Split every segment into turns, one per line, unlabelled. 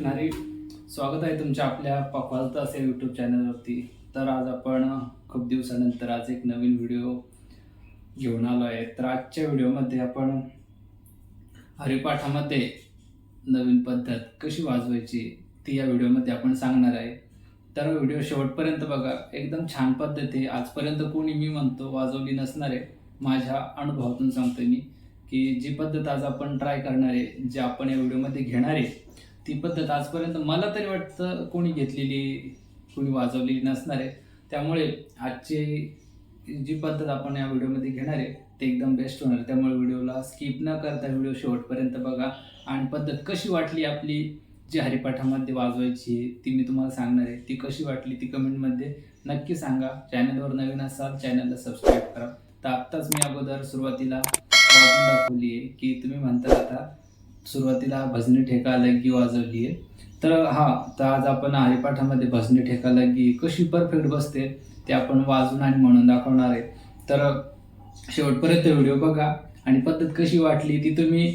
स्वागत आहे तुमच्या आपल्या पप्पाल पकवालत असेल यूट्यूब चॅनलवरती तर आज आपण खूप दिवसानंतर आज एक नवीन व्हिडिओ घेऊन आलो आहे. तर आजच्या व्हिडिओमध्ये आपण हरिपाठामध्ये नवीन पद्धत कशी वाजवायची ती या व्हिडिओमध्ये आपण सांगणार आहे. तर व्हिडिओ शेवटपर्यंत बघा. एकदम छान पद्धत आहे. आजपर्यंत कोणी मी म्हणतो वाजवली नसणार आहे. माझ्या अनुभवातून सांगतो मी की जी पद्धत आज आपण ट्राय करणार आहे जी आपण या व्हिडिओमध्ये घेणार आहे ती पद्धत आजपर्यंत मला तरी वाटतं कोणी घेतलेली कोणी वाजवलेली नसणार आहे. त्यामुळे आजची जी पद्धत आपण या व्हिडिओमध्ये घेणार आहे ते एकदम बेस्ट होणार त्यामुळे व्हिडिओला स्किप न करता व्हिडिओ शेवटपर्यंत बघा. आणि पद्धत कशी वाटली आपली जी हरिपाठामध्ये वाजवायची आहे, ती मी तुम्हाला सांगणार आहे. ती कशी वाटली ती कमेंटमध्ये नक्की सांगा. चॅनलवर नवीन असाल चॅनलला सबस्क्राईब करा. तर आत्ताच मी अगोदर सुरुवातीला दाखवली आहे की तुम्ही म्हणता आता सुरुवातीला भजनी ठेका लग्गी वाजवली आहे तर हा तर आज आपण हरिपाठामध्ये भजनी ठेका लग्गी कशी परफेक्ट बसते ते आपण वाजून आणि म्हणून दाखवणार आहे. तर शेवटपर्यंत व्हिडिओ बघा आणि पद्धत कशी वाटली ती तुम्ही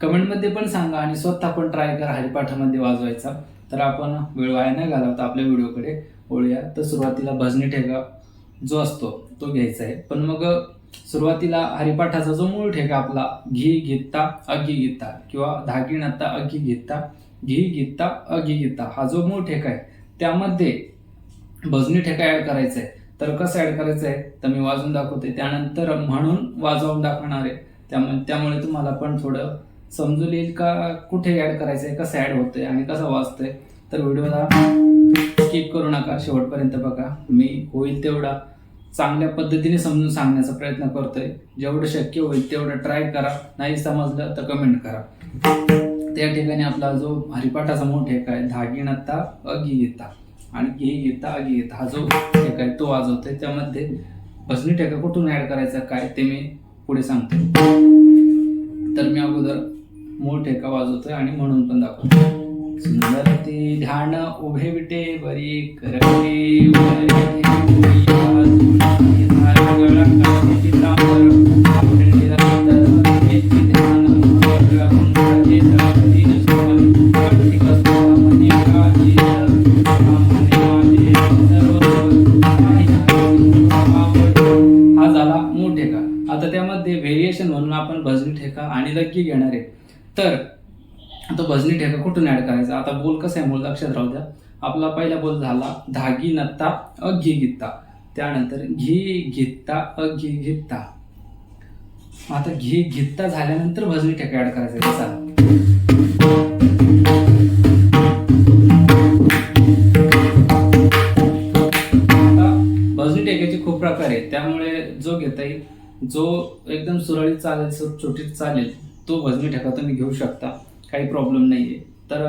कमेंटमध्ये पण सांगा आणि स्वतः पण ट्राय करा हरिपाठामध्ये वाजवायचा. तर आपण वेळ वाया न घालवता आपल्या व्हिडिओकडे वळूया. तर सुरुवातीला भजनी ठेका जो असतो तो घ्यायचा आहे. पण मग सुरुवातीला हरिपाठाचा जो मूळ ठेका आपला घी घेता अगी गीता किंवा धागिण आता अगी घेता घी घेता अगी गीता हा जो मूळ ठेका आहे त्यामध्ये भजनी ठेका ऍड करायचा आहे. तर कसं ऍड करायचं आहे? तर मी वाजवून दाखवते त्यानंतर म्हणून वाजवून दाखवणार आहे. त्यामुळे त्यामुळे तुम्हाला पण थोडं समजून येईल का कुठे ऍड करायचं आहे कसं ऍड होतंय आणि कसं वाजतंय. तर व्हिडिओला स्किप करू नका. शेवटपर्यंत बघा. मी होईल तेवढा. चांगल्या पद्धतीने समजून सांगण्याचा प्रयत्न करतोय. जेवढं शक्य होईल तेवढं ट्राय करा. नाही समजलं तर कमेंट करा. त्या ठिकाणी आपला जो हरिपाठाचा मूळ ठेका आहे धागी नत्ता अगी घेता आणि घे घेता अगी घेता हा जो ठेका आहे तो वाजवतोय. त्यामध्ये भजनी ठेका कुठून ऍड करायचा काय ते मी पुढे सांगतो. तर मी अगोदर मूळ ठेका वाजवतोय आणि म्हणून पण दाखवतो. सुंदर ते ध्यान उभे विटे बरी करते आता त्यामध्ये व्हेरिएशन म्हणून आपण भजनी ठेका आणि लग्गी घेणार आहे. तर आता भजनी ठेका कुठून ऍड करायचा? आता बोल कसा आहे? मूळ लक्षात राहू द्या. आपला पहिला बोल झाला धागी नत्ता अघी गित्ता. त्यानंतर घी घेता अघी घेता आता घी घेता झाल्यानंतर भजनी ठेका ऍड करायचा जो एकदम सुरळीत चालेल सुटसुटीत चालेल तो भजनी ठेका तुम्ही घेऊ शकता. काही प्रॉब्लेम नाही आहे तर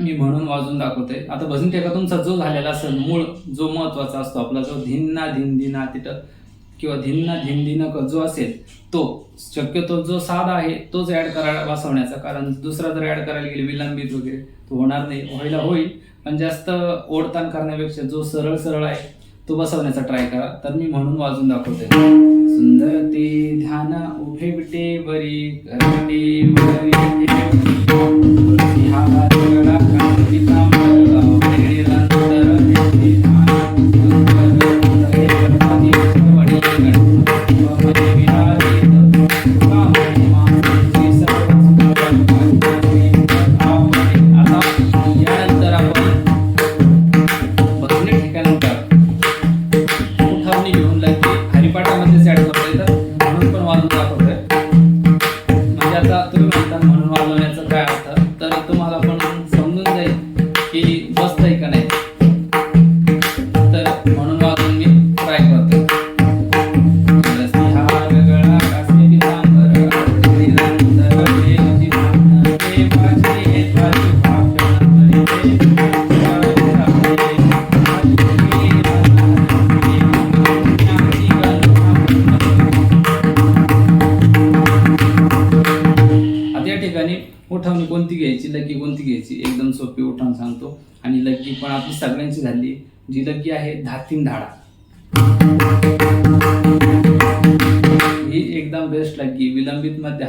मी म्हणून वाजून दाखवते आता भजनी ठेका तुमचा जो झालेला असेल मूळ जो महत्त्वाचा असतो आपला जो धिन्ना धिंदिना तिथं किंवा धिन्ना धिंदिनक जो असेल तो शक्यतो जो साधा आहे तोच ॲड करायला बसवण्याचा कारण दुसरा जर ॲड करायला गेले विलंबित वगैरे तो होणार नाही. व्हायला होईल. पण जास्त ओढताण करण्यापेक्षा जो सरळ सरळ आहे तो बसवण्याचा ट्राय करा. तर मी म्हणून वाजून दाखवते. सुंदर ते ध्यान उभे बिटे बरी तुम्हाला उठावून सांगतो. आणि लग्गी पण आपली सगळ्यांची झाली. जी लग्गी आहे धातीन धाडा. ही एकदम बेस्ट लग्गी विलंबित मध्ये.